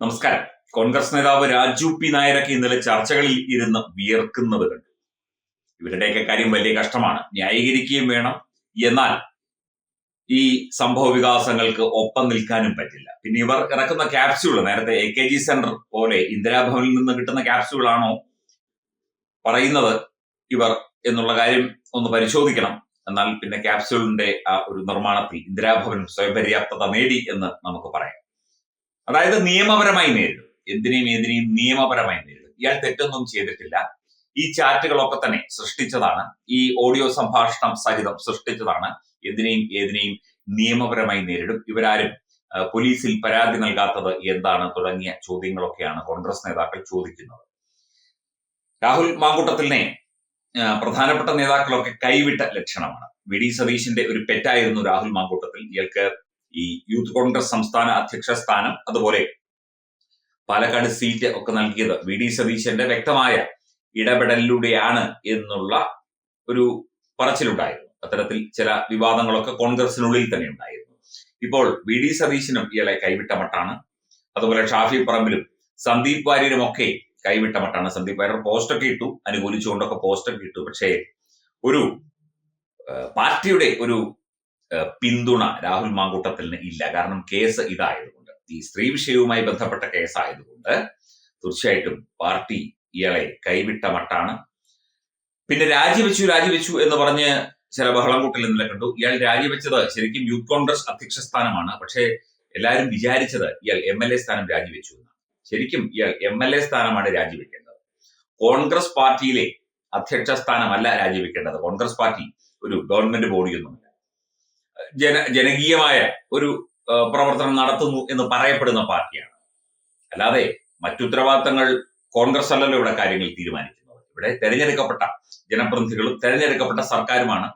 നമസ്കാരം. കോൺഗ്രസ് നേതാവ് രാജു പി നായരൊക്കെ ഇന്നലെ ചർച്ചകളിൽ ഇരുന്ന് വിയർക്കുന്നത് കണ്ടു. ഇവരുടെയൊക്കെ കാര്യം വലിയ കഷ്ടമാണ്. ന്യായീകരിക്കുകയും വേണം. എന്നാൽ ഈ സംഭവ വികാസങ്ങൾക്ക് ഒപ്പം നിൽക്കാനും പറ്റില്ല. പിന്നെ ഇവർ ഇറക്കുന്ന ക്യാപ്സ്യൂൾ നേരത്തെ എ കെ ജി സെന്റർ പോലെ ഇന്ദിരാഭവനിൽ നിന്ന് കിട്ടുന്ന ക്യാപ്സ്യൂൾ ആണോ പറയുന്നത് ഇവർ എന്നുള്ള കാര്യം ഒന്ന് പരിശോധിക്കണം. എന്നാൽ പിന്നെ ക്യാപ്സ്യൂളിന്റെ ആ ഒരു നിർമ്മാണത്തിൽ ഇന്ദിരാഭവൻ സ്വയം പര്യാപ്തത നേടി എന്ന് നമുക്ക് പറയാം. അതായത് നിയമപരമായി നേരിടും. എന്തിനേയും ഏതിനേയും നിയമപരമായി നേരിടും. ഇയാൾ തെറ്റൊന്നും ചെയ്തിട്ടില്ല. ഈ ചാറ്റുകളൊക്കെ തന്നെ സൃഷ്ടിച്ചതാണ്. ഈ ഓഡിയോ സംഭാഷണം സഹിതം സൃഷ്ടിച്ചതാണ്. എന്തിനേയും ഏതിനേയും നിയമപരമായി നേരിടും. ഇവരാരും പോലീസിൽ പരാതി നൽകാത്തത് എന്താണ് തുടങ്ങിയ ചോദ്യങ്ങളൊക്കെയാണ് കോൺഗ്രസ് നേതാക്കൾ ചോദിക്കുന്നത്. രാഹുൽ മാങ്കൂട്ടത്തിലിനെ പ്രധാനപ്പെട്ട നേതാക്കളൊക്കെ കൈവിട്ട ലക്ഷണമാണ്. വി. ഡി. സതീശിന്റെ ഒരു പെറ്റായിരുന്നു രാഹുൽ മാങ്കൂട്ടത്തിൽ. ഇയാൾക്ക് ഈ യൂത്ത് കോൺഗ്രസ് സംസ്ഥാന അധ്യക്ഷ സ്ഥാനം അതുപോലെ പാലക്കാട് സീറ്റ് ഒക്കെ നൽകിയത് വി ഡി സതീശന്റെ വ്യക്തമായ ഇടപെടലിലൂടെയാണ് എന്നുള്ള ഒരു പറച്ചിലുണ്ടായിരുന്നു. അത്തരത്തിൽ ചില വിവാദങ്ങളൊക്കെ കോൺഗ്രസിനുള്ളിൽ തന്നെ ഉണ്ടായിരുന്നു. ഇപ്പോൾ വി ഡി സതീശനും ഇയാളെ കൈവിട്ട മട്ടാണ്. അതുപോലെ ഷാഫി പറമ്പിലും സന്ദീപ് വാര്യരും ഒക്കെ കൈവിട്ട മട്ടാണ്. സന്ദീപ് വാര്യർ പോസ്റ്റൊക്കെ ഇട്ടു. അനുകൂലിച്ചുകൊണ്ടൊക്കെ പോസ്റ്റൊക്കെ ഇട്ടു. പക്ഷേ ഒരു പാർട്ടിയുടെ ഒരു പിന്തുണ രാഹുൽ മാങ്കൂട്ടത്തിന് ഇല്ല. കാരണം കേസ് ഇതായതുകൊണ്ട് ഈ സ്ത്രീ വിഷയവുമായി ബന്ധപ്പെട്ട കേസായതുകൊണ്ട് തീർച്ചയായിട്ടും പാർട്ടി ഇയാളെ കൈവിട്ട മട്ടാണ്. പിന്നെ രാജിവെച്ചു രാജിവെച്ചു എന്ന് പറഞ്ഞ് ചില ബഹളം കൂട്ടൽ ഇന്നലെ കണ്ടു. ഇയാൾ രാജിവെച്ചത് ശരിക്കും യൂത്ത് കോൺഗ്രസ് അധ്യക്ഷ സ്ഥാനമാണ്. പക്ഷേ എല്ലാവരും വിചാരിച്ചത് ഇയാൾ എം എൽ എ സ്ഥാനം രാജിവെച്ചു എന്നാണ്. ശരിക്കും ഇയാൾ എം എൽ എ സ്ഥാനമാണ് രാജിവെക്കേണ്ടത്. കോൺഗ്രസ് പാർട്ടിയിലെ അധ്യക്ഷ സ്ഥാനമല്ല രാജിവെക്കേണ്ടത്. കോൺഗ്രസ് പാർട്ടി ഒരു ഗവൺമെന്റ് ബോഡിയൊന്നുമില്ല. ജന ജനകീയമായ ഒരു പ്രവർത്തനം നടത്തുന്നു എന്ന് പറയപ്പെടുന്ന പാർട്ടിയാണ്. അല്ലാതെ മറ്റുത്തരവാദിത്തങ്ങൾ കോൺഗ്രസ് അല്ലല്ലോ ഇവിടെ കാര്യങ്ങൾ തീരുമാനിക്കുന്നത്. ഇവിടെ തെരഞ്ഞെടുക്കപ്പെട്ട ജനപ്രതിനിധികളും തെരഞ്ഞെടുക്കപ്പെട്ട സർക്കാരുമാണ്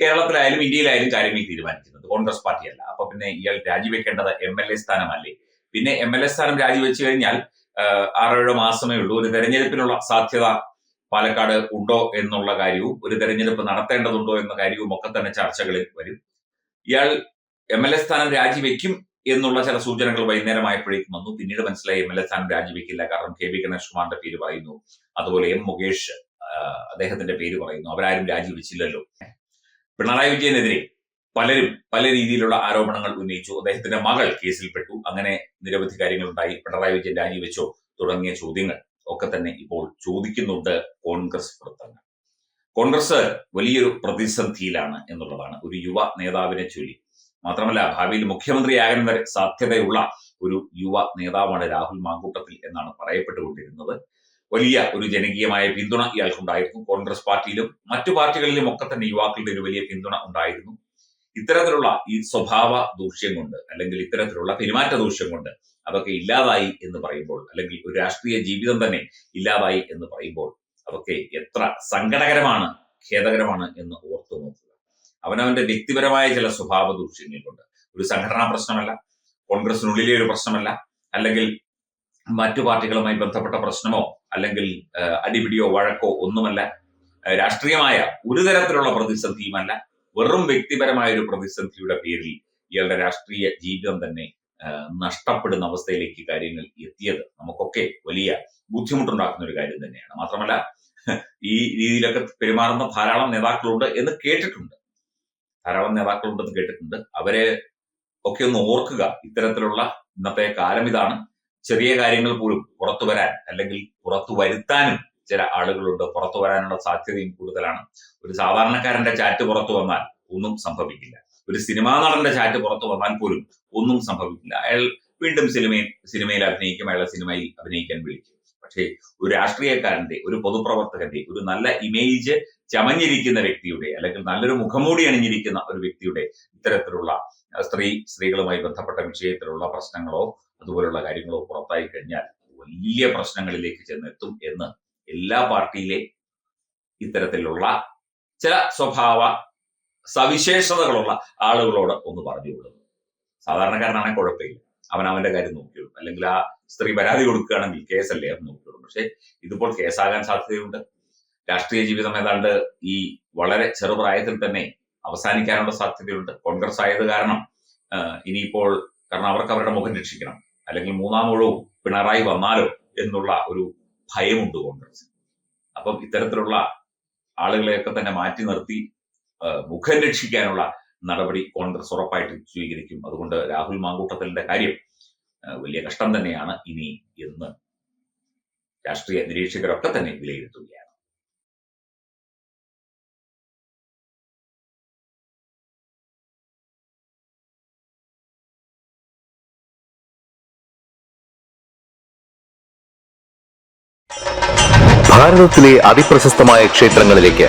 കേരളത്തിലായാലും ഇന്ത്യയിലായാലും കാര്യങ്ങൾ തീരുമാനിക്കുന്നത്. കോൺഗ്രസ് പാർട്ടിയല്ല. അപ്പൊ പിന്നെ ഇയാൾ രാജിവെക്കേണ്ടത് എം എൽ എ സ്ഥാനമല്ലേ? പിന്നെ എം എൽ എ സ്ഥാനം രാജിവെച്ചു കഴിഞ്ഞാൽ ആറേഴോ മാസമേ ഉള്ളൂ. ഒരു തെരഞ്ഞെടുപ്പിനുള്ള സാധ്യത പാലക്കാട് ഉണ്ടോ എന്നുള്ള കാര്യവും ഒരു തെരഞ്ഞെടുപ്പ് നടത്തേണ്ടതുണ്ടോ എന്ന കാര്യവും ഒക്കെ തന്നെ ചർച്ചകളിൽ വരും. ഇയാൾ എം എൽ എ സ്ഥാനം രാജിവെക്കും എന്നുള്ള ചില സൂചനകൾ വൈകുന്നേരമായപ്പോഴേക്കും വന്നു. പിന്നീട് മനസ്സിലായി എം എൽ എ സ്ഥാനം രാജിവെക്കില്ല. കാരണം കെ വി ഗണേഷ് കുമാറിന്റെ പേര് പറയുന്നു. അതുപോലെ എം മുകേഷ് അദ്ദേഹത്തിന്റെ പേര് പറയുന്നു. അവരാരും രാജിവെച്ചില്ലല്ലോ. പിണറായി വിജയനെതിരെ പലരും പല രീതിയിലുള്ള ആരോപണങ്ങൾ ഉന്നയിച്ചു. അദ്ദേഹത്തിന്റെ മകൾ കേസിൽപ്പെട്ടു. അങ്ങനെ നിരവധി കാര്യങ്ങളുണ്ടായി. പിണറായി വിജയൻ രാജിവെച്ചോ തുടങ്ങിയ ചോദ്യങ്ങൾ ഒക്കെ തന്നെ ഇപ്പോൾ ചോദിക്കുന്നുണ്ട് കോൺഗ്രസ് വൃത്തങ്ങൾ കോൺഗ്രസ് വലിയൊരു പ്രതിസന്ധിയിലാണ് എന്നുള്ളതാണ്. ഒരു യുവ നേതാവിനെ ചൊല്ലി. മാത്രമല്ല ഭാവിയിൽ മുഖ്യമന്ത്രിയാകാൻ വരെ സാധ്യതയുള്ള ഒരു യുവ നേതാവാണ് രാഹുൽ മാങ്കൂട്ടത്തിൽ എന്നാണ് പറയപ്പെട്ടുകൊണ്ടിരുന്നത്. വലിയ ഒരു ജനകീയമായ പിന്തുണ ഇയാൾക്കുണ്ടായിരുന്നു. കോൺഗ്രസ് പാർട്ടിയിലും മറ്റു പാർട്ടികളിലും ഒക്കെ തന്നെ യുവാക്കളുടെ ഒരു വലിയ പിന്തുണ ഉണ്ടായിരുന്നു. ഇത്തരത്തിലുള്ള ഈ സ്വഭാവ ദൂഷ്യം കൊണ്ട് അല്ലെങ്കിൽ ഇത്തരത്തിലുള്ള പെരുമാറ്റ ദൂഷ്യം കൊണ്ട് അതൊക്കെ ഇല്ലാതായി എന്ന് പറയുമ്പോൾ അല്ലെങ്കിൽ ഒരു രാഷ്ട്രീയ ജീവിതം തന്നെ ഇല്ലാതായി എന്ന് പറയുമ്പോൾ അതൊക്കെ എത്ര സങ്കടകരമാണ് ഖേദകരമാണ് എന്ന് ഓർത്തു നോക്കുക. അവനവന്റെ വ്യക്തിപരമായ ചില സ്വഭാവ ദൂഷ്യങ്ങളുണ്ട് ഒരു സംഘടനാ പ്രശ്നമല്ല കോൺഗ്രസിനുള്ളിലെ ഒരു പ്രശ്നമല്ല അല്ലെങ്കിൽ മറ്റു പാർട്ടികളുമായി ബന്ധപ്പെട്ട പ്രശ്നമോ അല്ലെങ്കിൽ അടിപിടിയോ വഴക്കോ ഒന്നുമല്ല. രാഷ്ട്രീയമായ ഒരു തരത്തിലുള്ള പ്രതിസന്ധിയുമല്ല. വെറും വ്യക്തിപരമായ ഒരു പ്രതിസന്ധിയുടെ പേരിൽ ഇയാളുടെ രാഷ്ട്രീയ ജീവിതം തന്നെ നഷ്ടപ്പെടുന്ന അവസ്ഥയിലേക്ക് കാര്യങ്ങൾ എത്തിയത് നമുക്കൊക്കെ വലിയ ബുദ്ധിമുട്ടുണ്ടാക്കുന്ന ഒരു കാര്യം തന്നെയാണ്. മാത്രമല്ല ഈ രീതിയിലൊക്കെ പെരുമാറുന്ന ധാരാളം നേതാക്കളുണ്ട് എന്ന് കേട്ടിട്ടുണ്ട്. ധാരാളം നേതാക്കളുണ്ടെന്ന് കേട്ടിട്ടുണ്ട്. അവരെ ഒക്കെ ഒന്ന് ഓർക്കുക. ഇത്തരത്തിലുള്ള ഇന്നത്തെ കാലം ഇതാണ്. ചെറിയ കാര്യങ്ങൾ പോലും പുറത്തു വരാൻ അല്ലെങ്കിൽ പുറത്തു വരുത്താനും ചില ആളുകളുണ്ട്. പുറത്തു വരാനുള്ള സാധ്യതയും കൂടുതലാണ്. ഒരു സാധാരണക്കാരന്റെ ചാറ്റ് പുറത്തു വന്നാൽ ഒന്നും സംഭവിക്കില്ല. ഒരു സിനിമാ നടന്റെ ചാറ്റ് പുറത്തു വന്നാൽ പോലും ഒന്നും സംഭവിക്കില്ല. അയാൾ വീണ്ടും സിനിമയിൽ സിനിമയിൽ അഭിനയിക്കും അയാളെ സിനിമയിൽ അഭിനയിക്കാൻ വിളിക്കും. പക്ഷേ ഒരു രാഷ്ട്രീയക്കാരന്റെ ഒരു പൊതുപ്രവർത്തകന്റെ ഒരു നല്ല ഇമേജ് ചമഞ്ഞിരിക്കുന്ന വ്യക്തിയുടെ അല്ലെങ്കിൽ നല്ലൊരു മുഖംമൂടി അണിഞ്ഞിരിക്കുന്ന ഒരു വ്യക്തിയുടെ ഇത്തരത്തിലുള്ള സ്ത്രീ സ്ത്രീകളുമായി ബന്ധപ്പെട്ട വിഷയത്തിലുള്ള പ്രശ്നങ്ങളോ അതുപോലുള്ള കാര്യങ്ങളോ പുറത്തായി കഴിഞ്ഞാൽ വലിയ പ്രശ്നങ്ങളിലേക്ക് ചെന്നെത്തും എന്ന് എല്ലാ പാർട്ടിയിലെ ഇത്തരത്തിലുള്ള ചില സ്വഭാവ സവിശേഷതകളുള്ള ആളുകളോട് ഒന്ന് പറഞ്ഞു പറഞ്ഞുകൊള്ളുന്നു സാധാരണക്കാരനാണെങ്കിൽ കുഴപ്പമില്ല. അവൻ അവന്റെ കാര്യം നോക്കിയോളും അല്ലെങ്കിൽ ആ സ്ത്രീ പരാതി കൊടുക്കുകയാണെങ്കിൽ കേസല്ലേ അവൻ നോക്കിയോളും പക്ഷെ ഇതിപ്പോൾ കേസാകാൻ സാധ്യതയുണ്ട്. രാഷ്ട്രീയ ജീവിതം ഏതാണ്ട് ഈ വളരെ ചെറുപ്രായത്തിൽ തന്നെ അവസാനിക്കാനുള്ള സാധ്യതയുണ്ട്. കോൺഗ്രസ് ആയത് കാരണം ഇനിയിപ്പോൾ കാരണം അവർക്ക് അവരുടെ മുഖം രക്ഷിക്കണം. അല്ലെങ്കിൽ മൂന്നാം ഊഴവും പിണറായി വന്നാലോ എന്നുള്ള ഒരു ഭയമുണ്ട് കോൺഗ്രസ് അപ്പം ഇത്തരത്തിലുള്ള ആളുകളെയൊക്കെ തന്നെ മാറ്റി നിർത്തി മുഖം രക്ഷിക്കാനുള്ള നടപടി കോൺഗ്രസ് ഉറപ്പായിട്ട് സ്വീകരിക്കും. അതുകൊണ്ട് രാഹുൽ മാങ്കൂട്ടത്തലിന്റെ കാര്യം വലിയ കഷ്ടം തന്നെയാണ് ഇനി എന്ന് രാഷ്ട്രീയ നിരീക്ഷകരൊക്കെ തന്നെ വിലയിരുത്തുകയാണ്. ഭാരതത്തിലെ അതിപ്രശസ്തമായ ക്ഷേത്രങ്ങളിലേക്ക്